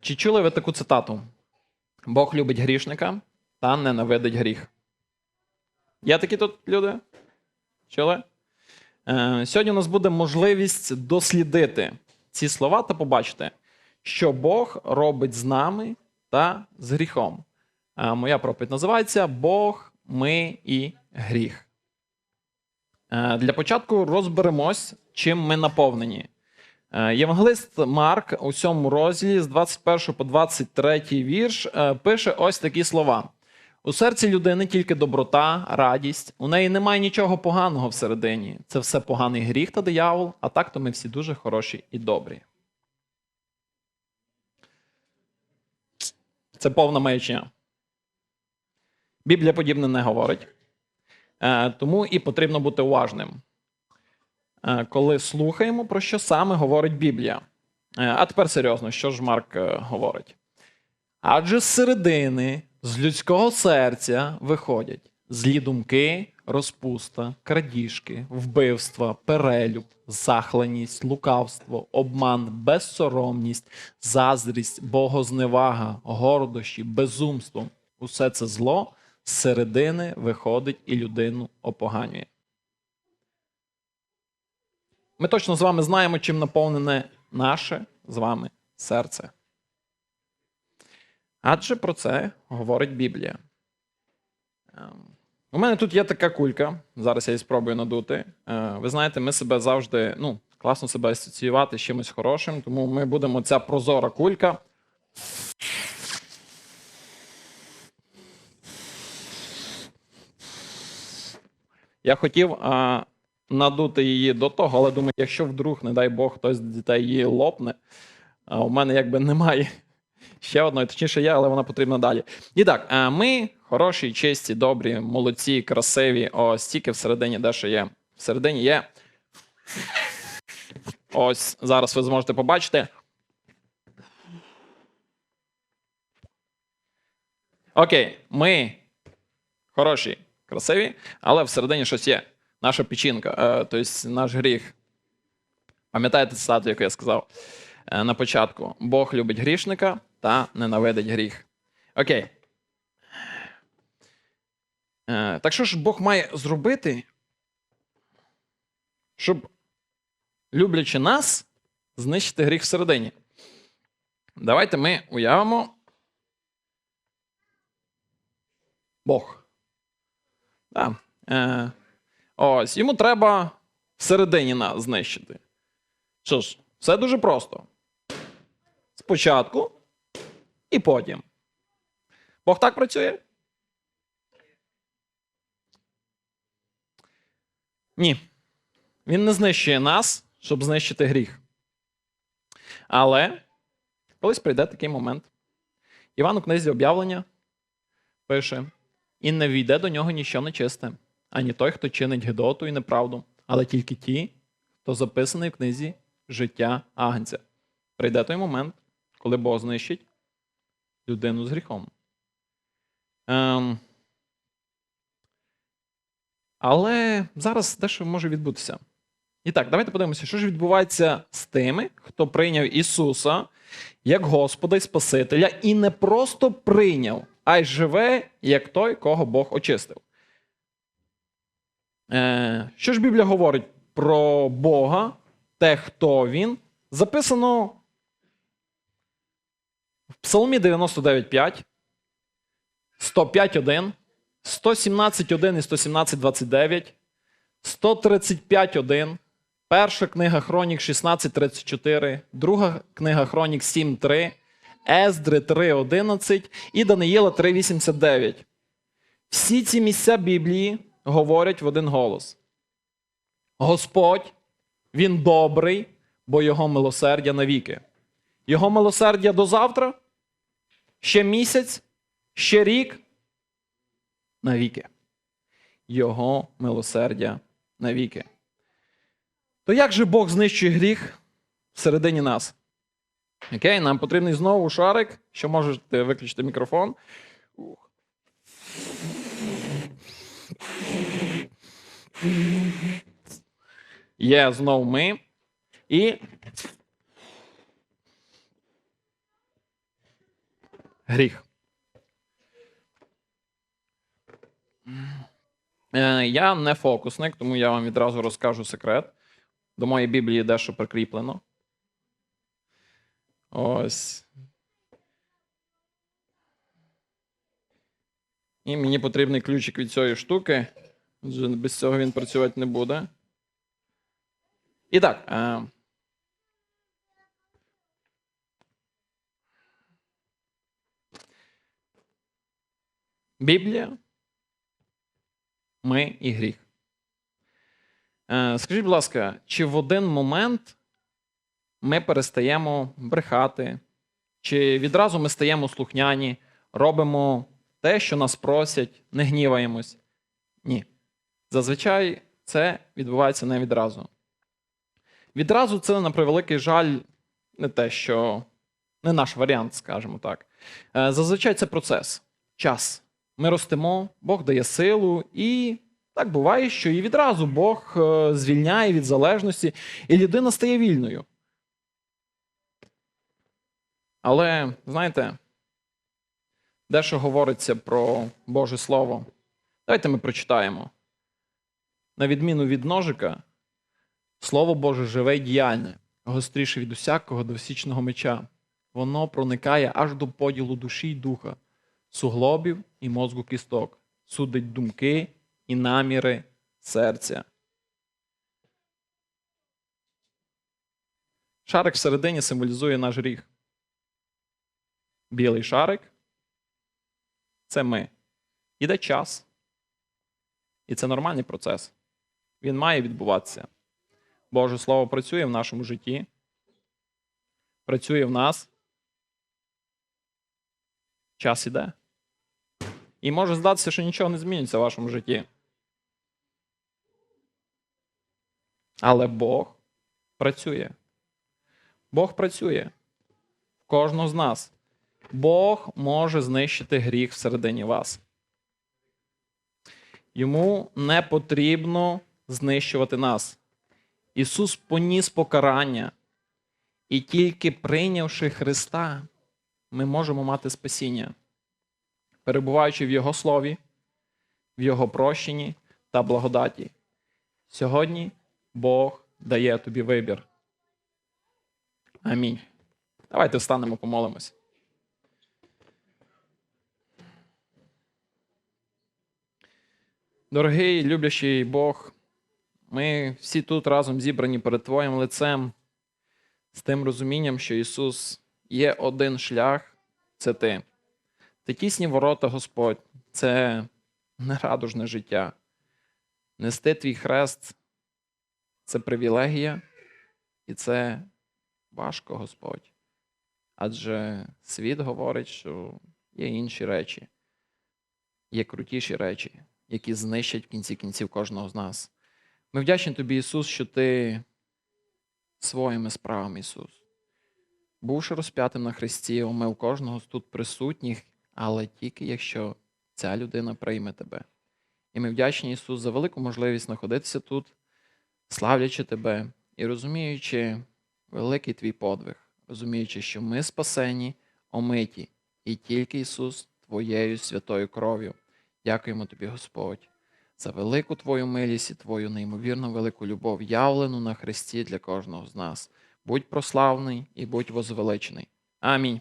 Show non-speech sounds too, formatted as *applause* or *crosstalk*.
Чи чули ви таку цитату? Бог любить грішника та ненавидить гріх. Є такі тут люди? Чули? Е, сьогодні у нас буде можливість дослідити ці слова та побачити, що Бог робить з нами та з гріхом. Е, моя проповідь називається Бог, ми і гріх. Е, для початку розберемось, чим ми наповнені. Е, Євангелист Марк у цьому розділі з 21 по 23 вірш е, пише ось такі слова: у серці людини тільки доброта, радість, у неї немає нічого поганого всередині. Це все поганий гріх та диявол, а так то ми всі дуже хороші і добрі. Це повна маячня. Біблія подібне не говорить. Е, Тому і потрібно бути уважним коли слухаємо, про що саме говорить Біблія. Е, А тепер серйозно, що ж Марк е, говорить? Адже з середини, з людського серця виходять злі думки, розпуста, крадіжки, вбивства, перелюб, захленість, лукавство, обман, безсоромність, заздрість, богозневага, гордощі, безумство. Усе це зло з середини виходить і людину опоганює. Ми точно з вами знаємо, чим наповнене наше з вами серце. Адже про це говорить Біблія. Ем, У мене тут є така кулька. Зараз я її спробую надути. Е, Ви знаєте, ми себе завжди ну, класно себе асоціювати з чимось хорошим, тому ми будемо ця прозора кулька. Я хотів надути її до того, але думаю, якщо вдруг, не дай Бог, хтось з дітей її лопне, а у мене якби немає *laughs* ще одної, точніше є, але вона потрібна далі. І так, а, ми хороші, чисті, добрі, молодці, красиві. Ось тільки всередині дещо є. Всередині є. Ось зараз ви зможете побачити. Окей, ми хороші, красиві, але всередині щось є. Наша печінка, е, тобто наш гріх. Пам'ятаєте цитату, яку я сказав е, на початку? Бог любить грішника та ненавидить гріх. Окей. Е, так що ж Бог має зробити, щоб, люблячи нас, знищити гріх всередині? Давайте ми уявимо. Бог. Да. Ось, йому треба всередині нас знищити. Що ж, все дуже просто. Спочатку і потім. Бог так працює? Ні. Він не знищує нас, щоб знищити гріх. Але колись прийде такий момент. Іван у книзі об'явлення пише: і не війде до нього ніщо нечисте, ані той, хто чинить гидоту і неправду, але тільки ті, хто записаний в книзі життя Агнця. Прийде той момент, коли Бог знищить людину з гріхом. Ем, але зараз дещо може відбутися. І так, давайте подивимося, що ж відбувається з тими, хто прийняв Ісуса як Господа і Спасителя, і не просто прийняв, а й живе як той, кого Бог очистив. Е, що ж Біблія говорить про Бога, те, хто він? Записано в Псалмі 99.5, 105.1, 117.1 і 117.29, 135.1, перша книга Хронік 16.34, друга книга Хронік 7.3, Ездри 3.11 і Даниїла 3.89. Всі ці місця Біблії говорять в один голос. Господь, Він добрий, бо Його милосердя навіки. Його милосердя до завтра, ще місяць, ще рік, навіки. Його милосердя навіки. То як же Бог знищує гріх всередині нас? Окей, нам потрібний знову шарик, що можете виключити мікрофон. Ух. Є знову ми. І гріх. Е, Я не фокусник, тому я вам відразу розкажу секрет. До моєї Біблії дещо прикріплено. Ось. І мені потрібний ключик від цієї штуки. Без цього він працювати не буде. І так. Е... Біблія. Ми і гріх. Е, Скажіть, будь ласка, чи в один момент ми перестаємо брехати, чи відразу ми стаємо слухняні, робимо те, що нас просять, не гніваємось? Ні. Зазвичай це відбувається не відразу. Відразу це, на превеликий жаль, не те, що не наш варіант, скажімо так. Е, Зазвичай це процес, час. Ми ростемо, Бог дає силу, і так буває, що і відразу Бог е, звільняє від залежності, і людина стає вільною. Але, знаєте, дещо говориться про Боже Слово. Давайте ми прочитаємо. На відміну від ножика, Слово Боже живе й діяльне, гостріше від усякого двосічного меча. Воно проникає аж до поділу душі й духа, суглобів і мозку кісток, судить думки і наміри серця. Шарик всередині символізує наш гріх. Білий шарик це ми. Іде час. І це нормальний процес. Він має відбуватися. Боже Слово працює в нашому житті, працює в нас. Час іде. І може здатися, що нічого не зміниться в вашому житті. Але Бог працює. Бог працює в кожного з нас. Бог може знищити гріх всередині вас. Йому не потрібно знищувати нас. Ісус поніс покарання, і тільки прийнявши Христа, ми можемо мати спасіння, перебуваючи в Його слові, в Його прощенні та благодаті. Сьогодні Бог дає тобі вибір. Амінь. Давайте встанемо, помолимось. Дорогий люблячий Бог, ми всі тут разом зібрані перед Твоїм лицем з тим розумінням, що Ісус є один шлях це Ти. Ти тісні ворота, Господь, це нерадужне життя. Нести твій хрест це привілегія, і це важко, Господь. Адже світ говорить, що є інші речі, є крутіші речі, які знищать в кінці кінців кожного з нас. Ми вдячні тобі, Ісус, що ти своїми справами, Ісус. Бувши розп'ятим на Христі, омив кожного з тут присутніх, але тільки якщо ця людина прийме тебе. І ми вдячні Ісус за велику можливість знаходитися тут, славлячи тебе і розуміючи великий твій подвиг, розуміючи, що ми спасені, омиті, і тільки Ісус Твоєю святою кров'ю. Дякуємо тобі, Господь, за велику Твою милість і Твою неймовірно велику любов, явлену на Христі для кожного з нас. Будь прославний і будь возвеличений. Амінь.